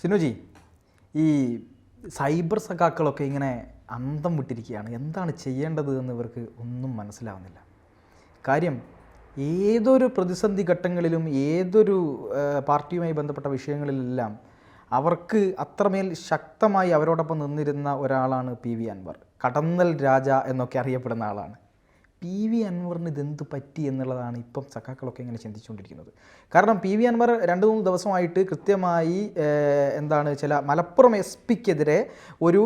സിനുജി ഈ സൈബർ സഖാക്കളൊക്കെ ഇങ്ങനെ അന്തം വിട്ടിരിക്കുകയാണ്. എന്താണ് ചെയ്യേണ്ടത് എന്ന് ഇവർക്ക് ഒന്നും മനസ്സിലാവുന്നില്ല. കാര്യം ഏതൊരു പ്രതിസന്ധി ഘട്ടങ്ങളിലും ഏതൊരു പാർട്ടിയുമായി ബന്ധപ്പെട്ട വിഷയങ്ങളിലെല്ലാം അവർക്ക് അത്രമേൽ ശക്തമായി അവരോടൊപ്പം നിന്നിരുന്ന ഒരാളാണ് പി വി അൻവർ. കടന്നൽ രാജ എന്നൊക്കെ അറിയപ്പെടുന്ന ആളാണ്. പി വി അൻവറിന് ഇതെന്ത് പറ്റി എന്നുള്ളതാണ് ഇപ്പം സഖാക്കളൊക്കെ ഇങ്ങനെ ചിന്തിച്ചുകൊണ്ടിരിക്കുന്നത്. കാരണം പി വി അൻവർ രണ്ട് മൂന്ന് ദിവസമായിട്ട് കൃത്യമായി എന്താണ് ചില മലപ്പുറം എസ് പിക്കെതിരെ ഒരു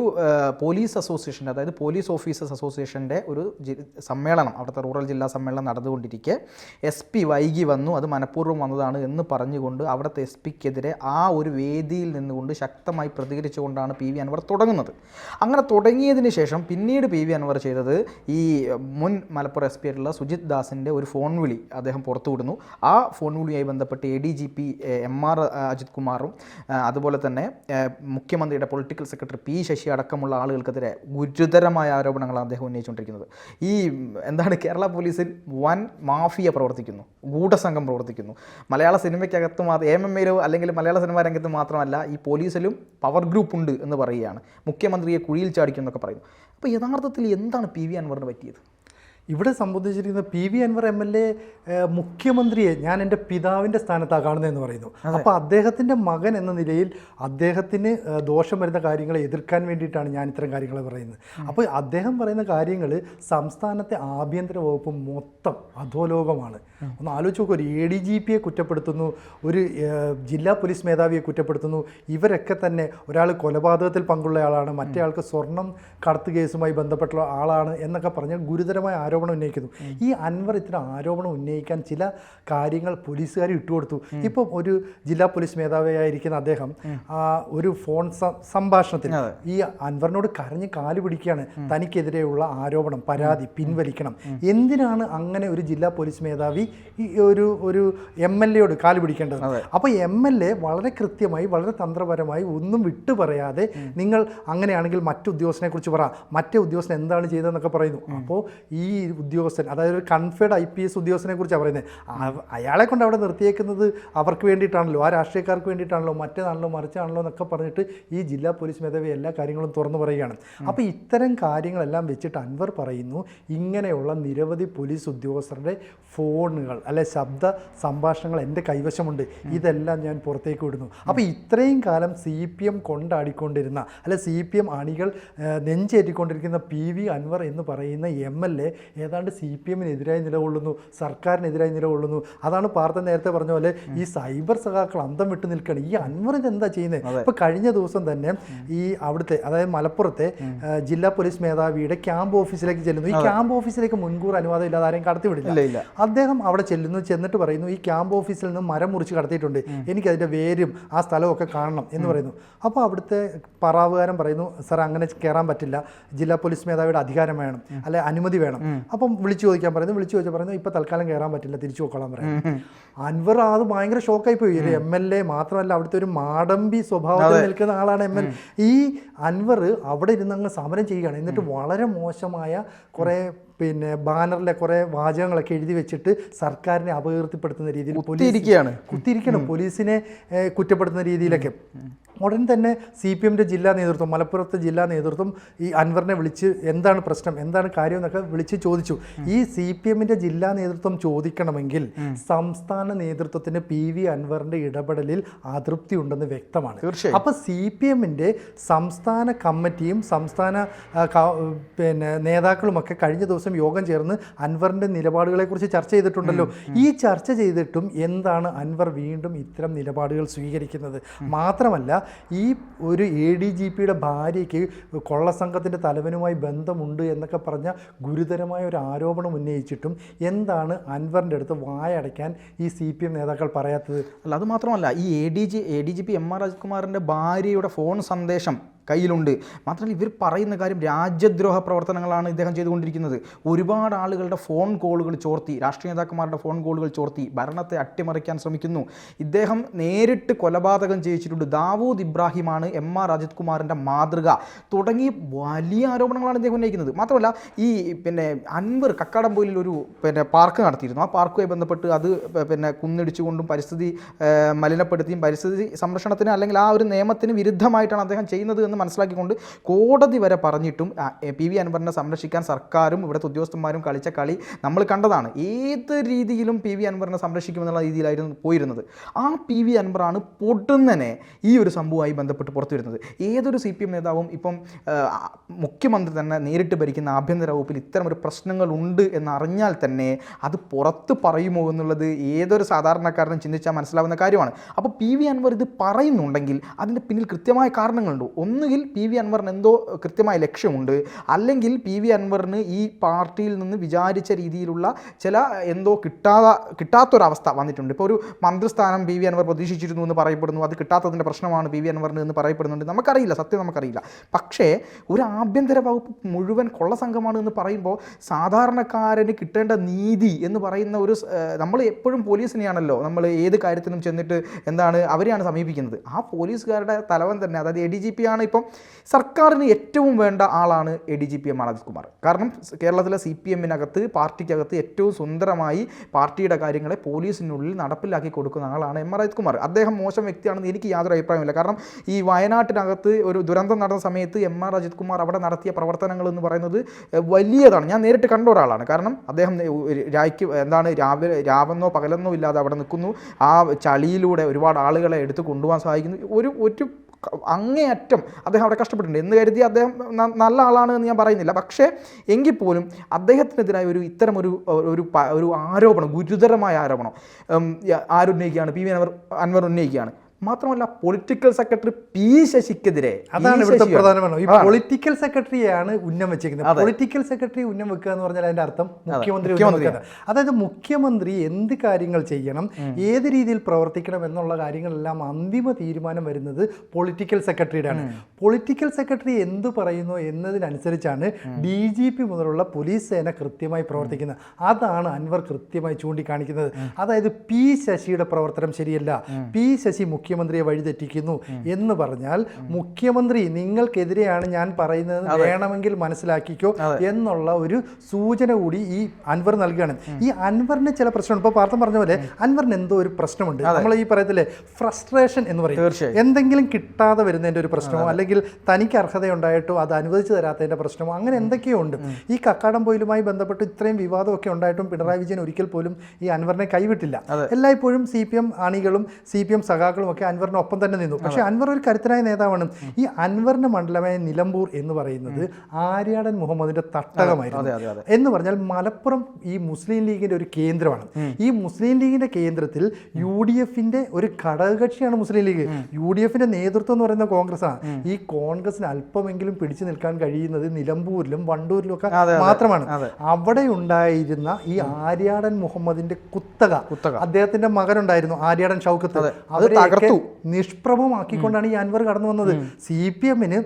പോലീസ് അസോസിയേഷന്റെ അതായത് പോലീസ് ഓഫീസേഴ്സ് അസോസിയേഷന്റെ ഒരു സമ്മേളനം അവിടുത്തെ റൂറൽ ജില്ലാ സമ്മേളനം നടന്നുകൊണ്ടിരിക്കെ. എസ് പി വൈകി വന്നു അത് മനഃപൂർവം വന്നതാണ് എന്ന് പറഞ്ഞുകൊണ്ട് അവിടുത്തെ എസ് പിക്കെതിരെ ആ ഒരു വേദിയിൽ നിന്നുകൊണ്ട് ശക്തമായി പ്രതികരിച്ചുകൊണ്ടാണ് പി വി അൻവർ തുടങ്ങുന്നത്. അങ്ങനെ തുടങ്ങിയതിന് ശേഷം പിന്നീട് പി വി അൻവർ ചെയ്തത് ഈ മുൻ മലപ്പുറം എസ് പി ആയിട്ടുള്ള സുജിത് ദാസിന്റെ ഒരു ഫോൺ വിളി അദ്ദേഹം പുറത്തുവിടുന്നു. ആ ഫോൺ വിളിയുമായി ബന്ധപ്പെട്ട് A D G P M R Ajith കുമാറും അതുപോലെ തന്നെ മുഖ്യമന്ത്രിയുടെ പൊളിറ്റിക്കൽ സെക്രട്ടറി പി ശശി അടക്കമുള്ള ആളുകൾക്കെതിരെ ഗുരുതരമായ ആരോപണങ്ങളാണ് അദ്ദേഹം ഉന്നയിച്ചുകൊണ്ടിരിക്കുന്നത്. ഈ എന്താണ് കേരള പോലീസിൽ വൻ മാഫിയ പ്രവർത്തിക്കുന്നു ഗൂഢസംഘം പ്രവർത്തിക്കുന്നു. മലയാള സിനിമയ്ക്കകത്ത് മാത്രം എം എം എയിലോ അല്ലെങ്കിൽ മലയാള സിനിമാ രംഗത്ത് മാത്രമല്ല ഈ പോലീസിലും പവർ ഗ്രൂപ്പ് ഉണ്ട് എന്ന് പറയുകയാണ്. മുഖ്യമന്ത്രിയെ കുഴിയിൽ ചാടിക്കും എന്നൊക്കെ പറയുന്നു. അപ്പോൾ യഥാർത്ഥത്തിൽ എന്താണ് പി വി അൻവറിന് പറ്റിയത്? ഇവിടെ സംബന്ധിച്ചിരിക്കുന്ന P V Anvar M L A മുഖ്യമന്ത്രിയെ ഞാൻ എന്റെ പിതാവിന്റെ സ്ഥാനത്താണ് കാണുന്നതെന്ന് പറയുന്നു. അപ്പോൾ അദ്ദേഹത്തിന്റെ മകൻ എന്ന നിലയിൽ അദ്ദേഹത്തിന് ദോഷം വരുന്ന കാര്യങ്ങളെ എതിർക്കാൻ വേണ്ടിയിട്ടാണ് ഞാൻ ഇത്തരം കാര്യങ്ങൾ പറയുന്നത്. അപ്പോൾ അദ്ദേഹം പറയുന്ന കാര്യങ്ങൾ സംസ്ഥാനത്തെ ആഭ്യന്തര വകുപ്പ് മൊത്തം അധോലോകമാണ്. ഒന്ന് ആലോചിച്ച് നോക്കൂ ഒരു എ ഡി ജി പിയെ കുറ്റപ്പെടുത്തുന്നു ഒരു ജില്ലാ പോലീസ് മേധാവിയെ കുറ്റപ്പെടുത്തുന്നു ഇവരൊക്കെ തന്നെ ഒരാൾ കൊലപാതകത്തിൽ പങ്കുള്ള ആളാണ് മറ്റേ ആൾക്ക് സ്വർണം കടത്ത് കേസുമായി ബന്ധപ്പെട്ട ആളാണ് എന്നൊക്കെ പറഞ്ഞ് ഗുരുതരമായ ആരോപണം ഉന്നയിക്കുന്നു. ഈ അൻവർ ഇത്തരം ആരോപണം ഉന്നയിക്കാൻ ചില കാര്യങ്ങൾ പോലീസുകാർ ഇട്ടുകൊടുത്തു. ഇപ്പം ഒരു ജില്ലാ പോലീസ് മേധാവിയായിരിക്കുന്ന അദ്ദേഹം ഒരു ഫോൺ സംഭാഷണത്തിൽ ഈ അൻവറിനോട് കരഞ്ഞ് കാൽ പിടിക്കുകയാണ് തനിക്കെതിരെയുള്ള ആരോപണം പരാതി പിൻവലിക്കണം. എന്തിനാണ് അങ്ങനെ ഒരു ജില്ലാ പോലീസ് മേധാവി ഈ ഒരു ഒരു എം എൽ എയോട് കാൽ പിടിക്കേണ്ടത്? അപ്പോൾ എം എൽ എ വളരെ കൃത്യമായി വളരെ തന്ത്രപരമായി ഒന്നും വിട്ടു പറയാതെ നിങ്ങൾ അങ്ങനെയാണെങ്കിൽ മറ്റു ഉദ്യോഗസ്ഥനെ കുറിച്ച് പറ. മറ്റേ ഉദ്യോഗസ്ഥൻ എന്താണ് ചെയ്തതെന്നൊക്കെ പറയുന്നു. അപ്പോൾ ഈ ഉദ്യോഗസ്ഥൻ അതായത് ഒരു കൺഫേഡ് ഐ പി എസ് ഉദ്യോഗസ്ഥനെ കുറിച്ചാണ് പറയുന്നത് അയാളെ കൊണ്ട് അവിടെ നിർത്തിയേക്കുന്നത് അവർക്ക് വേണ്ടിയിട്ടാണല്ലോ ആ രാഷ്ട്രീയക്കാർക്ക് വേണ്ടിയിട്ടാണല്ലോ മറ്റേതാണല്ലോ മറിച്ചാണല്ലോ എന്നൊക്കെ പറഞ്ഞിട്ട് ഈ ജില്ലാ പോലീസ് മേധാവി എല്ലാ കാര്യങ്ങളും തുറന്നു പറയുകയാണ്. അപ്പോൾ ഇത്തരം കാര്യങ്ങളെല്ലാം വെച്ചിട്ട് അൻവർ പറയുന്നു ഇങ്ങനെയുള്ള നിരവധി പോലീസ് ഉദ്യോഗസ്ഥരുടെ ഫോണുകൾ അല്ലെ ശബ്ദ സംഭാഷണങ്ങൾ എന്റെ കൈവശമുണ്ട് ഇതെല്ലാം ഞാൻ പുറത്തേക്ക് വിടുന്നു. അപ്പോൾ ഇത്രയും കാലം സി പി എം കൊണ്ടാടിക്കൊണ്ടിരുന്ന അല്ലെ സി പി എം അണികൾ നെഞ്ചേറ്റിക്കൊണ്ടിരിക്കുന്ന പി വി അൻവർ എന്ന് പറയുന്ന എം എൽ എ ഏതാണ്ട് സി പി എമ്മിനെതിരായി നിലകൊള്ളുന്നു സർക്കാരിനെതിരായി നിലകൊള്ളുന്നു. അതാണ് പാർത്ഥ നേരത്തെ പറഞ്ഞ പോലെ ഈ സൈബർ സഖാക്കൾ അന്തം വിട്ട് നിൽക്കുകയാണ്. ഈ അൻവറിത് എന്താ ചെയ്യുന്നത്? ഇപ്പോൾ കഴിഞ്ഞ ദിവസം തന്നെ ഈ അവിടുത്തെ അതായത് മലപ്പുറത്തെ ജില്ലാ പോലീസ് മേധാവിയുടെ ക്യാമ്പ് ഓഫീസിലേക്ക് ചെല്ലുന്നു. ഈ ക്യാമ്പ് ഓഫീസിലേക്ക് മുൻകൂർ അനുവാദം ഇല്ലാതെ ആരെയും കടത്തിവിടില്ല. അദ്ദേഹം അവിടെ ചെല്ലുന്നു ചെന്നിട്ട് പറയുന്നു ഈ ക്യാമ്പ് ഓഫീസിൽ നിന്ന് മരം മുറിച്ച് കടത്തിയിട്ടുണ്ട്. എനിക്ക് അതിന്റെ വേരും ആ സ്ഥലമൊക്കെ ഒക്കെ കാണണം എന്ന് പറയുന്നു. അപ്പോൾ അവിടുത്തെ പറാവുകാരൻ പറയുന്നു സാർ അങ്ങനെ കയറാൻ പറ്റില്ല. ജില്ലാ പോലീസ് മേധാവിയുടെ അധികാരം വേണം അല്ലെ അനുമതി വേണം. അപ്പം വിളിച്ചു ചോദിക്കാൻ പറയുന്നു വിളിച്ചു ചോദിച്ചാൽ പറയുന്നു ഇപ്പം തൽക്കാലം കയറാൻ പറ്റില്ല തിരിച്ചു പോക്കോളാൻ പറയുന്നു. അൻവർ അത് ഭയങ്കര ഷോക്കായി പോയി ഒരു എം എൽ എ മാത്രമല്ല അവിടുത്തെ ഒരു മാടമ്പി സ്വഭാവത്തിൽ നിൽക്കുന്ന ആളാണ് എം എൽ. ഈ അൻവർ അവിടെ ഇരുന്ന് അങ്ങ് സമരം ചെയ്യുകയാണ്. എന്നിട്ട് വളരെ മോശമായ കുറേ പിന്നെ ബാനറിലെ കുറേ വാചകങ്ങളൊക്കെ എഴുതി വെച്ചിട്ട് സർക്കാരിനെ അപകീർത്തിപ്പെടുത്തുന്ന രീതിയിൽ കുത്തിയിരിക്കുകയാണ്. കുത്തിയിരിക്കണം പോലീസിനെ കുറ്റപ്പെടുത്തുന്ന രീതിയിലൊക്കെ. ഉടൻ തന്നെ സി പി എമ്മിന്റെ ജില്ലാ നേതൃത്വം മലപ്പുറത്തെ ജില്ലാ നേതൃത്വം ഈ അൻവറിനെ വിളിച്ച് എന്താണ് പ്രശ്നം എന്താണ് കാര്യം എന്നൊക്കെ വിളിച്ച് ചോദിച്ചു. ഈ സി പി എമ്മിന്റെ ജില്ലാ നേതൃത്വം ചോദിക്കണമെങ്കിൽ സംസ്ഥാന നേതൃത്വത്തിന് പി വി അൻവറിന്റെ ഇടപെടലിൽ അതൃപ്തി ഉണ്ടെന്ന് വ്യക്തമാണ്. തീർച്ചയായും. അപ്പോൾ സി പി എമ്മിന്റെ സംസ്ഥാന കമ്മിറ്റിയും സംസ്ഥാന പിന്നെ നേതാക്കളുമൊക്കെ കഴിഞ്ഞ ദിവസം യോഗം ചേർന്ന് അൻവറിന്റെ നിലപാടുകളെക്കുറിച്ച് ചർച്ച ചെയ്തിട്ടുണ്ടല്ലോ. ഈ ചർച്ച ചെയ്തിട്ടും എന്താണ് അൻവർ വീണ്ടും ഇത്തരം നിലപാടുകൾ സ്വീകരിക്കുന്നത്? മാത്രമല്ല ഈ ഒരു എ ഡി ജി പിയുടെ ഭാര്യയ്ക്ക് കൊള്ളസംഘത്തിന്റെ തലവനുമായി ബന്ധമുണ്ട് എന്നൊക്കെ പറഞ്ഞ ഗുരുതരമായ ഒരു ആരോപണം ഉന്നയിച്ചിട്ടും എന്താണ് അൻവറിന്റെ അടുത്ത് വായടയ്ക്കാൻ ഈ സി പി എം നേതാക്കൾ പറയാത്തത്? അല്ല അത് മാത്രമല്ല ഈ A D G A D G P M R രാജ്കുമാറിന്റെ ഭാര്യയുടെ ഫോൺ സന്ദേശം കയ്യിലുണ്ട്. മാത്രമല്ല ഇവർ പറയുന്ന കാര്യം രാജ്യദ്രോഹ പ്രവർത്തനങ്ങളാണ് ഇദ്ദേഹം ചെയ്തുകൊണ്ടിരിക്കുന്നത്. ഒരുപാട് ആളുകളുടെ ഫോൺ കോളുകൾ ചോർത്തി രാഷ്ട്രീയ നേതാക്കന്മാരുടെ ഫോൺ കോളുകൾ ചോർത്തി ഭരണത്തെ അട്ടിമറിക്കാൻ ശ്രമിക്കുന്നു. ഇദ്ദേഹം നേരിട്ട് കൊലപാതകം ചെയ്യിച്ചിട്ടുണ്ട്. ദാവൂദ് ഇബ്രാഹിമാണ് എം ആർ അജിത് കുമാറിന്റെ മാതൃക. തുടങ്ങി വലിയ ആരോപണങ്ങളാണ് ഇദ്ദേഹം ഉന്നയിക്കുന്നത്. മാത്രമല്ല ഈ പിന്നെ അൻവർ കക്കാടംപൊയിലിൽ ഒരു പിന്നെ പാർക്ക് നടത്തിയിരുന്നു. ആ പാർക്കുമായി ബന്ധപ്പെട്ട് അത് പിന്നെ കുന്നിടിച്ചുകൊണ്ടും പരിസ്ഥിതി മലിനപ്പെടുത്തിയും പരിസ്ഥിതി സംരക്ഷണത്തിന് അല്ലെങ്കിൽ ആ ഒരു നിയമത്തിന് വിരുദ്ധമായിട്ടാണ് അദ്ദേഹം ചെയ്യുന്നത് എന്ന് മനസ്സിലാക്കിക്കൊണ്ട് കോടതി വരെ പറഞ്ഞിട്ടും പി വി അൻവറിനെ സംരക്ഷിക്കാൻ സർക്കാരും ഇവിടുത്തെ ഉദ്യോഗസ്ഥന്മാരും കളിച്ച കളി നമ്മൾ കണ്ടതാണ്. ഏത് രീതിയിലും പി വി അൻവറിനെ സംരക്ഷിക്കുമെന്നുള്ള രീതിയിലായിരുന്നു പോയിരുന്നത്. ആ പി വി അൻവറാണ് പൊടുന്നനെ ഈ ഒരു സംഭവമായി ബന്ധപ്പെട്ട് പുറത്തു വരുന്നത് ഏതൊരു സി പി എം നേതാവും ഇപ്പം മുഖ്യമന്ത്രി തന്നെ നേരിട്ട് ഭരിക്കുന്ന ആഭ്യന്തര വകുപ്പിൽ ഇത്തരം ഒരു പ്രശ്നങ്ങളുണ്ട് എന്നറിഞ്ഞാൽ തന്നെ അത് പുറത്ത് പറയുമോ എന്നുള്ളത് ഏതൊരു സാധാരണക്കാരനും ചിന്തിച്ചാൽ മനസ്സിലാവുന്ന കാര്യമാണ്. അപ്പോൾ പി വി അൻവർ ഇത് പറയുന്നുണ്ടെങ്കിൽ അതിന്റെ പിന്നിൽ കൃത്യമായ കാരണങ്ങളുണ്ട്? ഒന്നുകിൽ പി വി അൻവറിന് എന്തോ കൃത്യമായ ലക്ഷ്യമുണ്ട് അല്ലെങ്കിൽ പി വി അൻവറിന് ഈ പാർട്ടിയിൽ നിന്ന് വിചാരിച്ച രീതിയിലുള്ള ചില എന്തോ കിട്ടാതെ കിട്ടാത്തൊരവസ്ഥ വന്നിട്ടുണ്ട്. ഇപ്പോൾ ഒരു മന്ത്രിസ്ഥാനം പി വി അൻവർ പ്രതീക്ഷിച്ചിരുന്നു എന്ന് പറയപ്പെടുന്നു അത് കിട്ടാത്തതിന്റെ പ്രശ്നമാണ് പി വി അൻവറിന് എന്ന് പറയപ്പെടുന്നുണ്ട്. നമുക്കറിയില്ല സത്യം നമുക്കറിയില്ല. പക്ഷേ ഒരു ആഭ്യന്തര വകുപ്പ് മുഴുവൻ കൊള്ള സംഘമാണ് എന്ന് പറയുമ്പോൾ സാധാരണക്കാരന് കിട്ടേണ്ട നീതി എന്ന് പറയുന്ന ഒരു നമ്മൾ എപ്പോഴും പോലീസിനെയാണല്ലോ നമ്മൾ ഏത് കാര്യത്തിനും ചെന്നിട്ട് എന്താണ് അവരെയാണ് സമീപിക്കുന്നത്. ആ പോലീസുകാരുടെ തലവൻ തന്നെ അതായത് എ ഡി ജി പി ആണ് ഇപ്പം സർക്കാരിന് ഏറ്റവും വേണ്ട ആളാണ് A D G P M Kumar. കാരണം കേരളത്തിലെ സി പി എമ്മിനകത്ത് പാർട്ടിക്കകത്ത് ഏറ്റവും സുന്ദരമായി പാർട്ടിയുടെ കാര്യങ്ങളെ പോലീസിനുള്ളിൽ നടപ്പിലാക്കി കൊടുക്കുന്ന ആളാണ് എം ആർ അജിത് കുമാർ അദ്ദേഹം മോശം വ്യക്തിയാണെന്ന് എനിക്ക് യാതൊരു അഭിപ്രായമില്ല കാരണം ഈ വയനാട്ടിനകത്ത് ഒരു ദുരന്തം നടന്ന സമയത്ത് എം ആർ അജിത് കുമാർ അവിടെ നടത്തിയ പ്രവർത്തനങ്ങൾ എന്ന് പറയുന്നത് വലിയതാണ്. ഞാൻ നേരിട്ട് കണ്ട ഒരാളാണ്. കാരണം അദ്ദേഹം രായ്ക്ക് എന്താണ് രാവിലെ രാവെന്നോ പകലെന്നോ ഇല്ലാതെ അവിടെ നിൽക്കുന്നു. ആ ചളിയിലൂടെ ഒരുപാട് ആളുകളെ എടുത്ത് കൊണ്ടുപോകാൻ സഹായിക്കുന്നു. ഒരു ഒരു അങ്ങേയറ്റം അദ്ദേഹം അവിടെ കഷ്ടപ്പെട്ടിട്ടുണ്ട്. എന്ന് കരുതി അദ്ദേഹം നല്ല ആളാണ് എന്ന് ഞാൻ പറയുന്നില്ല. പക്ഷേ എങ്കിൽ പോലും അദ്ദേഹത്തിനെതിരായ ഒരു ഇത്തരം ഒരു ഒരു ഒരു ആരോപണം ഗുരുതരമായ ആരോപണം ആരുന്നയിക്കുകയാണ്? പി വി അൻവർ അൻവർ ഉന്നയിക്കുകയാണ്. മാത്രമല്ല പൊളിറ്റിക്കൽ സെക്രട്ടറി പി ശശിക്കെതിരെ അതാണ് ഇവിടുത്തെ. പ്രധാനമാണ്. ഈ പൊളിറ്റിക്കൽ സെക്രട്ടറിയാണ് ഉന്നം വെച്ചിരിക്കുന്നത് പൊളിറ്റിക്കൽ സെക്രട്ടറി ഉന്നം വെക്കുക എന്ന് പറഞ്ഞാൽ അതിന്റെ അർത്ഥം മുഖ്യമന്ത്രി. അതായത് മുഖ്യമന്ത്രി എന്ത് കാര്യങ്ങൾ ചെയ്യണം ഏത് രീതിയിൽ പ്രവർത്തിക്കണം എന്നുള്ള കാര്യങ്ങളെല്ലാം അന്തിമ തീരുമാനം വരുന്നത് പൊളിറ്റിക്കൽ സെക്രട്ടറിയുടെയാണ് പൊളിറ്റിക്കൽ സെക്രട്ടറി എന്ത് പറയുന്നു എന്നതിനനുസരിച്ചാണ് ഡി ജി പി മുതലുള്ള പോലീസ് സേന കൃത്യമായി പ്രവർത്തിക്കുന്നത്. അതാണ് അൻവർ കൃത്യമായി ചൂണ്ടിക്കാണിക്കുന്നത്. അതായത് പി ശശിയുടെ പ്രവർത്തനം ശരിയല്ല. പി ശശി മുഖ്യമന്ത്രിയെ വഴിതെറ്റിക്കുന്നു എന്ന് പറഞ്ഞാൽ മുഖ്യമന്ത്രി നിങ്ങൾക്കെതിരെയാണ് ഞാൻ പറയുന്നത് വേണമെങ്കിൽ മനസ്സിലാക്കിക്കോ എന്നുള്ള ഒരു സൂചന കൂടി ഈ അൻവർ നൽകുകയാണ്. ഈ അൻവറിന് ചില പ്രശ്നമുണ്ട്. ഇപ്പോൾ പാർത്ഥം പറഞ്ഞ പോലെ അൻവറിന് എന്തോ ഒരു പ്രശ്നമുണ്ട്. നമ്മൾ ഈ പറയത്തില്ലേ ഫ്രസ്ട്രേഷൻ എന്ന് പറയും. എന്തെങ്കിലും കിട്ടാതെ വരുന്നതിന്റെ ഒരു പ്രശ്നമോ അല്ലെങ്കിൽ തനിക്ക് അർഹതയുണ്ടായിട്ടോ അത് അനുവദിച്ചു തരാത്തതിന്റെ പ്രശ്നമോ അങ്ങനെ എന്തൊക്കെയോ ഉണ്ട്. ഈ കക്കാടം പോയിലുമായി ബന്ധപ്പെട്ട് ഇത്രയും വിവാദമൊക്കെ ഉണ്ടായിട്ടും പിണറായി വിജയൻ ഒരിക്കൽ പോലും ഈ അൻവറിനെ കൈവിട്ടില്ല. എല്ലായ്പ്പോഴും സി പി എം അണികളും സി പി എം സഖാക്കളും ഒക്കെ അൻവറിനൊപ്പം തന്നെ നിന്നു. പക്ഷേ അൻവർ ഒരു കരുത്തനായ നേതാവാണ്. ഈ അൻവറിന്റെ മണ്ഡലമായ നിലമ്പൂർ എന്ന് പറയുന്നത് ആര്യാടൻ മുഹമ്മദിന്റെ തട്ടകമായിരുന്നു. എന്ന് പറഞ്ഞാൽ മലപ്പുറം ഈ മുസ്ലിം ലീഗിന്റെ ഒരു കേന്ദ്രമാണ്. ഈ മുസ്ലിം ലീഗിന്റെ കേന്ദ്രത്തിൽ യു ഡി എഫിന്റെ ഒരു ഘടകകക്ഷിയാണ് മുസ്ലിം ലീഗ്. യു ഡി എഫിന്റെ നേതൃത്വം എന്ന് പറയുന്നത് കോൺഗ്രസ് ആണ് ഈ കോൺഗ്രസിന് അല്പമെങ്കിലും പിടിച്ചു നിൽക്കാൻ കഴിയുന്നത് നിലമ്പൂരിലും വണ്ടൂരിലും ഒക്കെ. മാത്രമാണ്. അവിടെ ഉണ്ടായിരുന്ന ഈ ആര്യാടൻ മുഹമ്മദിന്റെ കുത്തക കുത്തക. അദ്ദേഹത്തിന്റെ മകനുണ്ടായിരുന്നു ആര്യാടൻ ഷൗക്കത്ത്. നിഷ്പ്രഭമാക്കിക്കൊണ്ടാണ് ഈ അൻവർ കടന്നു വന്നത് സി പി എമ്മിന്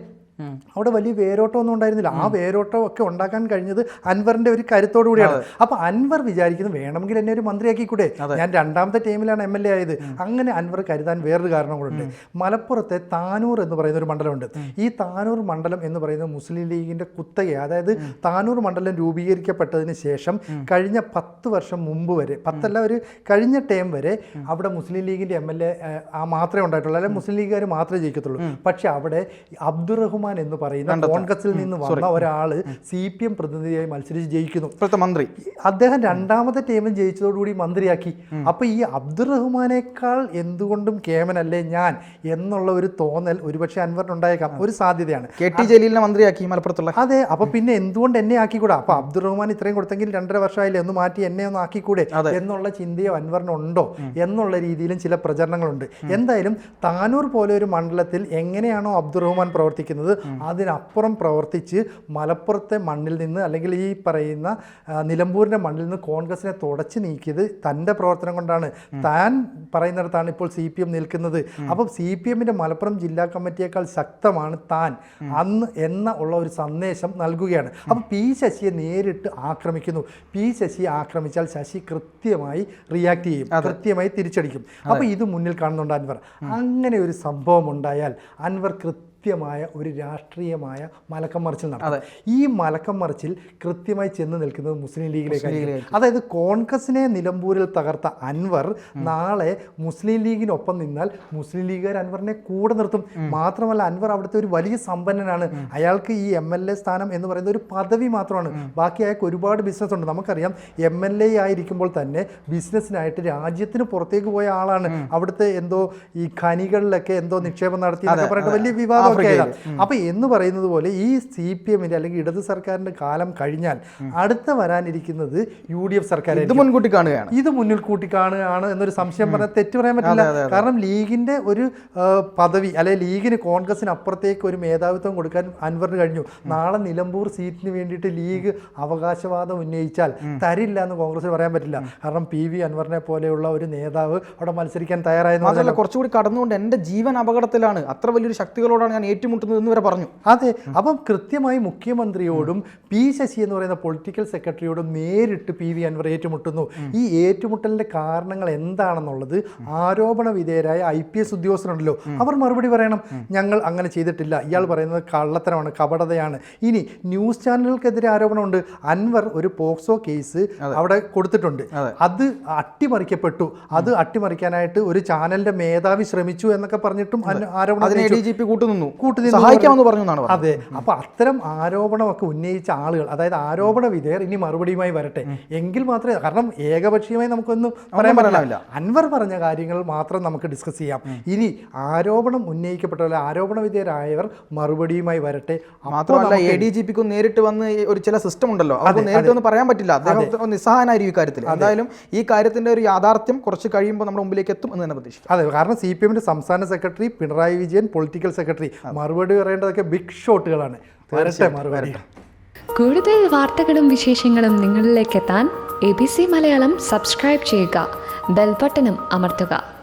അവിടെ വലിയ വേരോട്ടം ഒന്നും ഉണ്ടായിരുന്നില്ല. ആ വേരോട്ടം ഒക്കെ ഉണ്ടാക്കാൻ കഴിഞ്ഞത് അൻവറിന്റെ ഒരു കരുത്തോടു കൂടിയാണ്. അപ്പൊ അൻവർ വിചാരിക്കുന്നു വേണമെങ്കിൽ എന്നെ ഒരു മന്ത്രിയാക്കിക്കൂടെ? ഞാൻ രണ്ടാമത്തെ ടൈമിലാണ് എം എൽ എ ആയത്. അങ്ങനെ അൻവർ കരുതാൻ വേറൊരു കാരണം കൂടെ ഉണ്ട്. മലപ്പുറത്തെ താനൂർ എന്ന് പറയുന്ന ഒരു മണ്ഡലമുണ്ട്. ഈ താനൂർ മണ്ഡലം എന്ന് പറയുന്നത് മുസ്ലിം ലീഗിന്റെ കുത്തക അതായത് താനൂർ മണ്ഡലം രൂപീകരിക്കപ്പെട്ടതിന് ശേഷം കഴിഞ്ഞ പത്ത് വർഷം മുമ്പ് വരെ പത്തല്ല ഒരു കഴിഞ്ഞ ടൈം വരെ അവിടെ മുസ്ലിം ലീഗിന്റെ എം എൽ എ ആ മാത്രമേ ഉണ്ടായിട്ടുള്ളൂ. അല്ലെങ്കിൽ മുസ്ലിം ലീഗുകാർ മാത്രമേ ജയിക്കത്തുള്ളൂ. പക്ഷെ അവിടെ അബ്ദുറഹ്മാൻ എന്ന് പറയുന്ന കോൺഗ്രസിൽ നിന്ന് വന്ന ഒരാൾ സി പി എം പ്രതിനിധിയായി മത്സരിച്ച് ജയിക്കുന്നു. ഇപ്പോഴത്തെ മന്ത്രി. അദ്ദേഹം രണ്ടാമത്തെ ടൈമിൽ ജയിച്ചതോടുകൂടി മന്ത്രിയാക്കി. അപ്പൊ ഈ അബ്ദുൾ റഹ്മാനേക്കാൾ എന്തുകൊണ്ടും കേമനല്ലേ ഞാൻ എന്നുള്ള ഒരു തോന്നൽ ഒരുപക്ഷെ അൻവറിനുണ്ടായേക്കാം ഒരു സാധ്യതയാണ്. കെ ടി ജലീലിനെ മന്ത്രിയാക്കി മലപ്പുറത്തുള്ള. അതെ അപ്പൊ പിന്നെ എന്തുകൊണ്ട് എന്നെ ആക്കിക്കൂടാ? അപ്പൊ അബ്ദുറഹ്മാൻ ഇത്രയും കൊടുത്തെങ്കിൽ രണ്ടര വർഷമായില്ലേ ഒന്ന് മാറ്റി എന്നെ ഒന്ന് ആക്കിക്കൂടെ എന്നുള്ള ചിന്തയോ അൻവറിനുണ്ടോ എന്നുള്ള രീതിയിലും ചില പ്രചരണങ്ങളുണ്ട്. എന്തായാലും താനൂർ പോലെ ഒരു മണ്ഡലത്തിൽ എങ്ങനെയാണോ അബ്ദുറഹ്മാൻ പ്രവർത്തിക്കുന്നത്? അതിനപ്പുറം പ്രവർത്തിച്ച് മലപ്പുറത്തെ മണ്ണിൽ നിന്ന് അല്ലെങ്കിൽ ഈ പറയുന്ന നിലമ്പൂരിന്റെ മണ്ണിൽ നിന്ന് കോൺഗ്രസിനെ തുടച്ചു നീക്കിയത് തന്റെ പ്രവർത്തനം കൊണ്ടാണ്. താൻ പറയുന്നിടത്താണ് ഇപ്പോൾ സി പി എം നിൽക്കുന്നത്. അപ്പം സി പി എമ്മിന്റെ മലപ്പുറം ജില്ലാ കമ്മിറ്റിയേക്കാൾ ശക്തമാണ് താൻ. അന്ന് എന്ന ഉള്ള ഒരു സന്ദേശം നൽകുകയാണ്. അപ്പം പി ശശിയെ നേരിട്ട് ആക്രമിക്കുന്നു. പി ശശി ആക്രമിച്ചാൽ ശശി കൃത്യമായി റിയാക്ട് ചെയ്യും. കൃത്യമായി തിരിച്ചടിക്കും. അപ്പോൾ ഇത് മുന്നിൽ കാണുന്നുണ്ട് അൻവർ. അങ്ങനെ ഒരു സംഭവം ഉണ്ടായാൽ അൻവർ കൃത്യമായ ഒരു രാഷ്ട്രീയമായ മലക്കം മറിച്ചിൽ നടത്തും ഈ മലക്കം മറിച്ചിൽ കൃത്യമായി ചെന്ന് നിൽക്കുന്നത് മുസ്ലിം ലീഗിലേക്കായിരിക്കും. അതായത് കോൺഗ്രസിനെ നിലമ്പൂരിൽ തകർത്ത അൻവർ നാളെ മുസ്ലിം ലീഗിനൊപ്പം നിന്നാൽ മുസ്ലിം ലീഗുകാർ അൻവറിനെ കൂടെ നിർത്തും. മാത്രമല്ല അൻവർ അവിടുത്തെ ഒരു വലിയ സമ്പന്നനാണ്. അയാൾക്ക് ഈ എം എൽ എ സ്ഥാനം എന്ന് പറയുന്നത് ഒരു പദവി മാത്രമാണ്. ബാക്കി അയാൾക്ക് ഒരുപാട് ബിസിനസ് ഉണ്ട്. നമുക്കറിയാം എം എൽ എ ആയിരിക്കുമ്പോൾ തന്നെ ബിസിനസ്സിനായിട്ട് രാജ്യത്തിന് പുറത്തേക്ക് പോയ ആളാണ്. അവിടുത്തെ എന്തോ ഈ ഖനികളിലൊക്കെ എന്തോ നിക്ഷേപം നടത്തി എന്നൊക്കെ പറഞ്ഞിട്ട് വലിയ വിവാദമൊക്കെ ആയതാണ് അപ്പൊ എന്ന് പറയുന്നത് പോലെ ഈ സി പി എമ്മിന്റെ അല്ലെങ്കിൽ ഇടത് സർക്കാരിന്റെ കാലം കഴിഞ്ഞാൽ അടുത്ത വരാനിരിക്കുന്നത് യു ഡി എഫ് സർക്കാർ ഇത് മുൻകൂട്ടി കാണുകയാണ്. ഇത് മുന്നിൽ കൂട്ടി കാണുകയാണ് എന്നൊരു സംശയം പറഞ്ഞാൽ തെറ്റ് പറയാൻ പറ്റില്ല. കാരണം ലീഗിന്റെ ഒരു പദവി അല്ലെങ്കിൽ ലീഗിന് കോൺഗ്രസിന് അപ്പുറത്തേക്ക് ഒരു മേധാവിത്വം കൊടുക്കാൻ അൻവറിന് കഴിഞ്ഞു. നാളെ നിലമ്പൂർ സീറ്റിന് വേണ്ടിയിട്ട് ലീഗ് അവകാശവാദം ഉന്നയിച്ചാൽ തരില്ല എന്ന് കോൺഗ്രസിന് പറയാൻ പറ്റില്ല. കാരണം പി വി അൻവറിനെ പോലെയുള്ള ഒരു നേതാവ് അവിടെ മത്സരിക്കാൻ തയ്യാറായെന്ന് മാത്രമല്ല കുറച്ചുകൂടി കടന്നുകൊണ്ട് എന്റെ ജീവൻ അപകടത്തിലാണ്. അത്ര വലിയൊരു ശക്തികളോടാണ് ഞാൻ ഏറ്റുമുട്ടുന്നത് എന്ന് വരെ പറഞ്ഞു. അതെ. അപ്പം കൃത്യമായി മുഖ്യമന്ത്രിയോടും പി ശശി എന്ന് പറയുന്ന പൊളിറ്റിക്കൽ സെക്രട്ടറിയോടും നേരിട്ട് പി വി അൻവർ ഏറ്റുമുട്ടുന്നു. ഈ ഏറ്റുമുട്ടലിന്റെ കാരണങ്ങൾ എന്താണെന്നുള്ളത് ആരോപണ വിധേയരായ ഐ പി എസ് ഉദ്യോഗസ്ഥരുണ്ടല്ലോ. അവർ മറുപടി പറയണം. ഞങ്ങൾ അങ്ങനെ ചെയ്തിട്ടില്ല. ഇയാൾ പറയുന്നത് കള്ളത്തരമാണ് കപടതയാണ്. ഇനി ന്യൂസ് ചാനലുകൾക്കെതിരെ ആരോപണമുണ്ട്. അൻവർ ഒരു പോക്സോ കേസ് അവിടെ കൊടുത്തിട്ടുണ്ട്. അത്. അട്ടിമറിക്കപ്പെട്ടു. അത് അട്ടിമറിക്കാനായിട്ട് ഒരു ചാനലിന്റെ മേധാവി ശ്രമിച്ചു എന്നൊക്കെ പറഞ്ഞിട്ടും ആരോപണം കൂട്ടുനിന്നു കൂട്ടുനിന്നു സഹായിക്കാമെന്ന് പറഞ്ഞു എന്നാണ് അതെ. അപ്പൊ അത്തരം ആരോപണമൊക്കെ ഉന്നയിച്ച ആളുകൾ അതായത് ആരോപണ വിധേയർ ഇനി മറുപടിയുമായി വരട്ടെ. എങ്കിൽ മാത്രമേ കാരണം ഏകപക്ഷീയമായി നമുക്കൊന്നും പറയാൻ പറ്റില്ല. അൻവർ പറഞ്ഞ കാര്യങ്ങൾ മാത്രം നമുക്ക് ഡിസ്കസ് ചെയ്യാം. ഇനി ആരോപണം ഉന്നയിക്കപ്പെട്ടവരെ ആരോപണ വിധേയരായവർ മറുപടിയുമായി വരട്ടെ. മാത്രമല്ല എ ഡി ജി പിക്ക് നേരിട്ട് വന്ന് ഒരു ചില സിസ്റ്റം ഉണ്ടല്ലോ. അത് നേരിട്ട് വന്ന് പറയാൻ പറ്റില്ല. അദ്ദേഹം നിസ്സഹായനായിരിക്കും ഈ കാര്യത്തിൽ. എന്തായാലും ഈ കാര്യത്തിന്റെ ഒരു യാഥാർത്ഥ്യം കുറച്ച് കഴിയുമ്പോൾ നമ്മുടെ മുമ്പിലേക്ക് എത്തും എന്ന് തന്നെ പ്രതീക്ഷിക്കാം. അതെ കാരണം സി പി എമ്മിന്റെ സംസ്ഥാന secretary Pinarayi Vijayan political secretary മറുപടി പറയേണ്ടതൊക്കെ ബിഗ് ഷോട്ടുകളാണ് വരട്ടെ മറുപടി. കൂടുതൽ വാർത്തകളും വിശേഷങ്ങളും നിങ്ങളിലേക്ക് എത്താൻ A B C Malayalam subscribe ചെയ്യുക. ബെൽബട്ടനും അമർത്തുക.